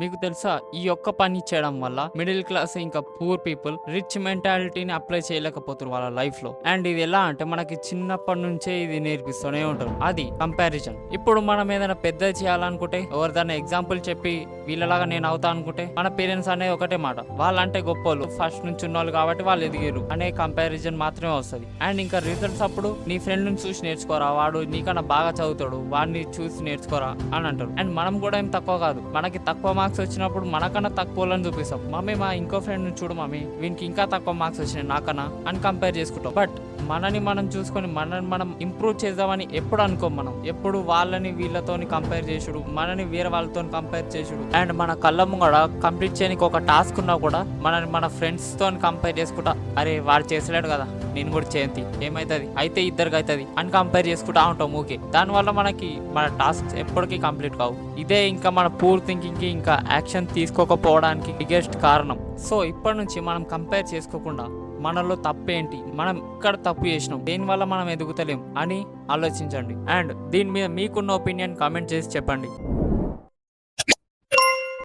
మీకు తెలుసా? ఈ ఒక్క పని చేయడం వల్ల మిడిల్ క్లాస్ ఇంకా పూర్ పీపుల్ రిచ్ మెంటాలిటీని అప్లై చేయలేకపోతారు వాళ్ళ లైఫ్లో అండ్ ఇది ఎలా అంటే మనకి చిన్నప్పటి నుంచే ఇది నేర్పిస్తూనే ఉంటారు. అది కంపారిజన్. ఇప్పుడు మనం ఏదైనా పెద్ద చేయాలనుకుంటే ఎవరిదైనా ఎగ్జాంపుల్ చెప్పి వీళ్ళలాగా నేను అవుతా అనుకుంటే మన పేరెంట్స్ అనేది ఒకటే మాట. వాళ్ళంటే గొప్పోళ్ళు. ఫస్ట్ నుంచి ఉన్నోళ్ళు కాబట్టి వాళ్ళు ఎదిగారు అనే కంపారిజన్ మాత్రమే వస్తుంది. అండ్ ఇంకా రిజల్ట్స్ అప్పుడు నీ ఫ్రెండ్ నుంచి చూసి నేర్చుకోరా? వాడు నీకన్నా బాగా చదువుతాడు. వాడిని చూసి నేర్చుకోరా? అని అంటారు. అండ్ మనం కూడా ఏం తక్కువ కాదు. మనకి తక్కువ మార్క్స్ వచ్చినప్పుడు మనకన్నా తక్కువ చూపిస్తాం. మమ్మీ మా ఇంకో ఫ్రెండ్ చూడు మమ్మీ వీనికి ఇంకా తక్కువ మార్క్స్ వచ్చినాయి నాకన్నా అని కంపేర్ చేసుకుంటాం. బట్ మనని మనం చూసుకొని మనని మనం ఇంప్రూవ్ చేద్దామని ఎప్పుడు అనుకోం మనం. ఎప్పుడు వాళ్ళని వీళ్ళతోని కంపేర్ చేసుడు మనని వేరే వాళ్ళతో కంపేర్ చేసుడు. అండ్ మన కళ్ళ ముంగడ కంప్లీట్ చేయడానికి ఒక టాస్క్ ఉన్నా కూడా మనని మన ఫ్రెండ్స్తో కంపేర్ చేసుకుంటా అరే వాడు చేసలేడు కదా నేను కూడా చేయంతి. ఏమైతుంది? అయితే ఇద్దరికి అవుతుంది అని కంపేర్ చేసుకుంటా ఉంటాం ఓకే దానివల్ల మనకి మన టాస్క్ ఎప్పటికీ కంప్లీట్ కావు. ఇదే ఇంకా మన పూర్ థింకింగ్కి ఇంకా యాక్షన్ తీసుకోకపోవడానికి బిగ్గెస్ట్ కారణం. సో ఇప్పటి నుంచి మనం కంపేర్ చేసుకోకుండా మనలో తప్పేంటి? మనం ఇక్కడ తప్పు చేసినాం. దేనివల్ల మనం ఎదుగుతలేం? అని ఆలోచించండి. అండ్ దీని మీద మీకున్న ఒపీనియన్ కామెంట్ చేసి చెప్పండి.